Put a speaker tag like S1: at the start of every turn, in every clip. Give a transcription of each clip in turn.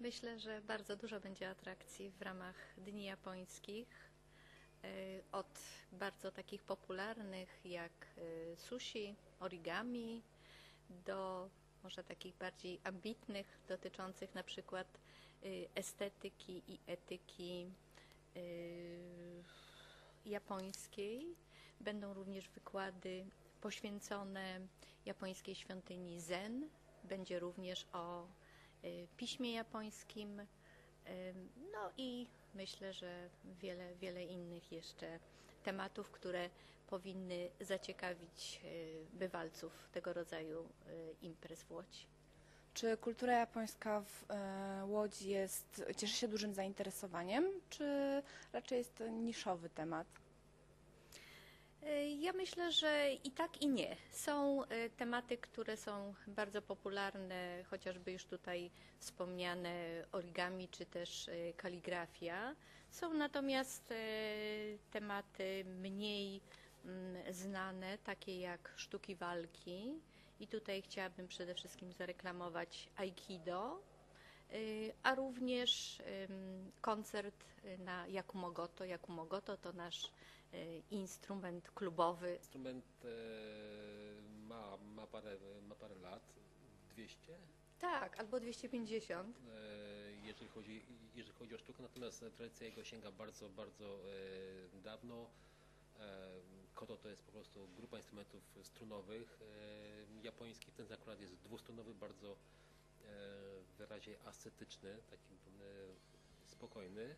S1: Myślę, że bardzo dużo będzie atrakcji w ramach Dni Japońskich. Y, Od bardzo takich popularnych jak y, sushi, origami, do może takich bardziej ambitnych, dotyczących na przykład y, estetyki i etyki japońskiej. Będą również wykłady poświęcone japońskiej świątyni Zen. Będzie również o piśmie japońskim. Ym, No i myślę, że wiele, wiele innych jeszcze tematów, które powinny zaciekawić y, bywalców tego rodzaju y, imprez w Łodzi.
S2: Czy kultura japońska w Łodzi jest, cieszy się dużym zainteresowaniem, czy raczej jest to niszowy temat?
S1: Y, Ja myślę, że i tak, i nie. Są y, tematy, które są bardzo popularne, chociażby już tutaj wspomniane origami czy też y, kaligrafia. Są natomiast tematy mniej mm, znane, takie jak sztuki walki. I tutaj chciałabym przede wszystkim zareklamować Aikido, a również koncert y, na Jakumogoto. Jakumogoto to nasz y, instrument klubowy.
S3: Instrument e, ma, ma, parę, ma parę lat, 200,
S1: Tak, albo 250.
S3: e, jeżeli chodzi, jeżeli chodzi o sztukę, natomiast tradycja jego sięga bardzo, bardzo e, dawno. Koto to jest po prostu grupa instrumentów strunowych japońskich. Ten akurat jest dwustrunowy, bardzo e, wyraźnie ascetyczny, taki e, spokojny.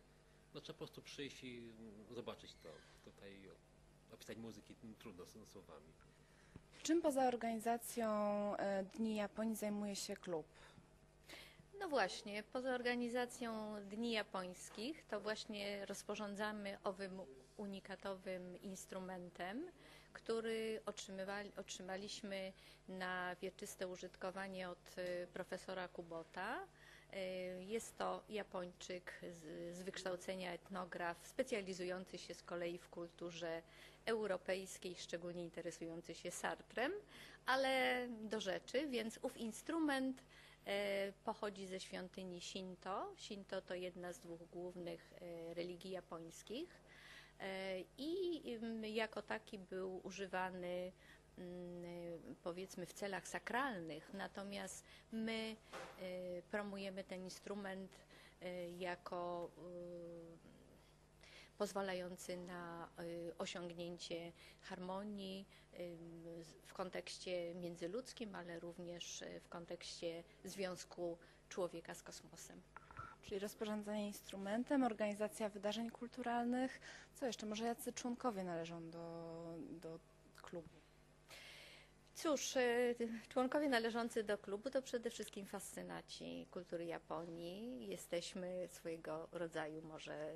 S3: No trzeba po prostu przyjść i mm, zobaczyć to. Tutaj opisać muzyki trudno s- słowami.
S2: Czym poza organizacją e, Dni Japonii zajmuje się klub?
S1: No właśnie, poza organizacją Dni Japońskich, to właśnie rozporządzamy owym unikatowym instrumentem, który otrzymywali, otrzymaliśmy na wieczyste użytkowanie od y, profesora Kubota. Y, Jest to Japończyk z, z wykształcenia etnograf, specjalizujący się z kolei w kulturze europejskiej, szczególnie interesujący się Sartrem, ale do rzeczy, więc ów instrument pochodzi ze świątyni Shinto. Shinto to jedna z dwóch głównych e, religii japońskich E, i jako taki był używany mm, e, powiedzmy w celach sakralnych, natomiast my e, promujemy ten instrument e, jako pozwalający na y, osiągnięcie harmonii w kontekście międzyludzkim, ale również y, w kontekście związku człowieka z kosmosem.
S2: Czyli rozporządzanie instrumentem, organizacja wydarzeń kulturalnych. Co jeszcze? Może jacy członkowie należą do, do klubu?
S1: Cóż, e, członkowie należący do klubu to przede wszystkim fascynaci kultury Japonii. Jesteśmy swojego rodzaju może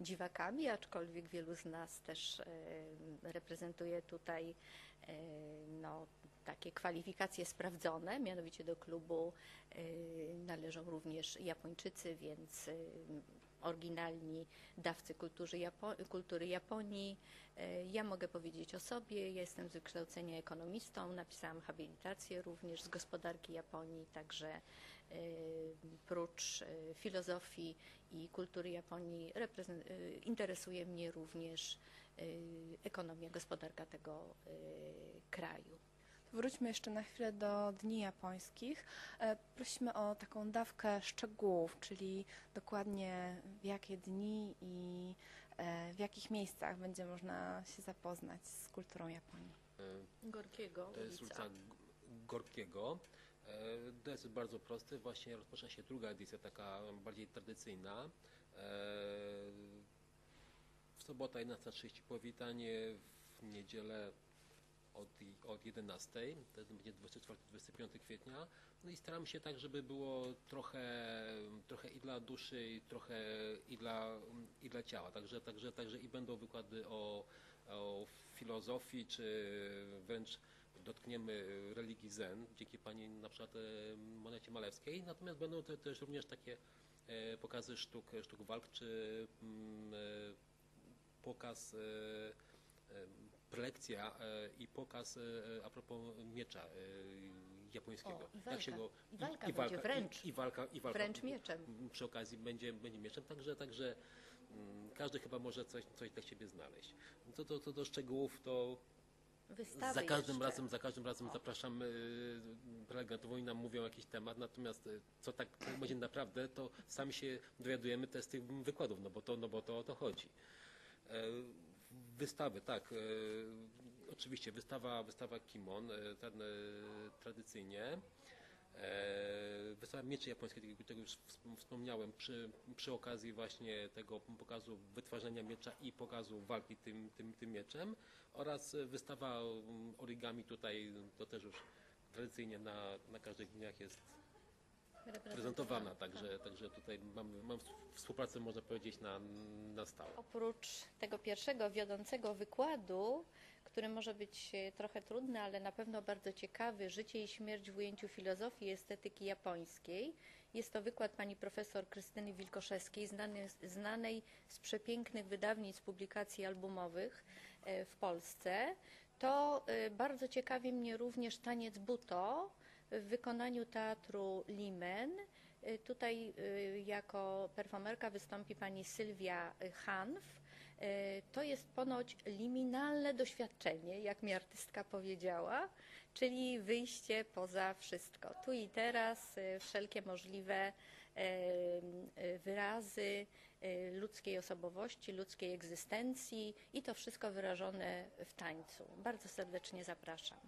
S1: dziwakami, aczkolwiek wielu z nas też e, reprezentuje tutaj e, no, takie kwalifikacje sprawdzone. Mianowicie do klubu należą również Japończycy, więc oryginalni dawcy kultury, Japo- kultury Japonii. E, Ja mogę powiedzieć o sobie, jestem z wykształcenia ekonomistą, napisałam habilitację również z gospodarki Japonii, także e, prócz e, filozofii i kultury Japonii interesuje mnie również ekonomia, gospodarka tego kraju.
S2: Wróćmy jeszcze na chwilę do Dni Japońskich. E, Prosimy o taką dawkę szczegółów, czyli dokładnie w jakie dni i e, w jakich miejscach będzie można się zapoznać z kulturą Japonii.
S3: E,
S1: Gorkiego
S3: To jest
S1: ulica.
S3: Gorkiego. To jest bardzo prosty. Właśnie rozpoczyna się druga edycja, taka bardziej tradycyjna. W sobotę 11.30 powitanie, w niedzielę od, od 11, to będzie 24-25 kwietnia. No i staram się tak, żeby było trochę, trochę i dla duszy, trochę i dla, i dla ciała. Także, także, także i będą wykłady o, o filozofii, czy wręcz dotkniemy religii Zen, dzięki pani na przykład e, Monecie Malewskiej. Natomiast będą też również takie e, pokazy sztuk, sztuk walk, czy mm, e, pokaz, prelekcja e, i pokaz e, a propos miecza e, japońskiego.
S1: O, i
S3: Tak
S1: walka.
S3: się go,
S1: I walka będzie, wręcz.
S3: I, i walka, i walka
S1: Wręcz mieczem.
S3: przy okazji będzie, będzie mieczem, także, także mm, każdy chyba może coś, coś dla siebie znaleźć. To, to, to do szczegółów to
S1: Wystawy
S3: za każdym
S1: jeszcze.
S3: razem, za każdym razem zapraszam y, prelegentów, oni nam mówią jakiś temat, natomiast y, co tak będzie naprawdę, to sami się dowiadujemy też z tych wykładów, no bo to, no bo to o to chodzi. E, Wystawy, tak. e, Oczywiście wystawa, wystawa kimon, e, e, tradycyjnie. Wystawa mieczy japońskie, tego, tego już wspom- wspomniałem, przy, przy okazji właśnie tego pokazu wytwarzania miecza i pokazu walki tym, tym, tym mieczem oraz wystawa mm, origami tutaj, to też już tradycyjnie na, na każdych dniach jest prezentowana, także, także tutaj mam, mam współpracę, można powiedzieć, na, na stałe.
S1: Oprócz tego pierwszego wiodącego wykładu, który może być e, trochę trudny, ale na pewno bardzo ciekawy, Życie i śmierć w ujęciu filozofii i estetyki japońskiej, jest to wykład pani profesor Krystyny Wilkoszewskiej, znanej, znanej z przepięknych wydawnictw publikacji albumowych e, w Polsce. To e, bardzo ciekawi mnie również taniec buto w wykonaniu teatru Limen. Y, Tutaj y, jako performerka wystąpi pani Sylwia Hanf. Y, To jest ponoć liminalne doświadczenie, jak mi artystka powiedziała, czyli wyjście poza wszystko. Tu i teraz wszelkie możliwe wyrazy ludzkiej osobowości, ludzkiej egzystencji i to wszystko wyrażone w tańcu. Bardzo serdecznie zapraszam.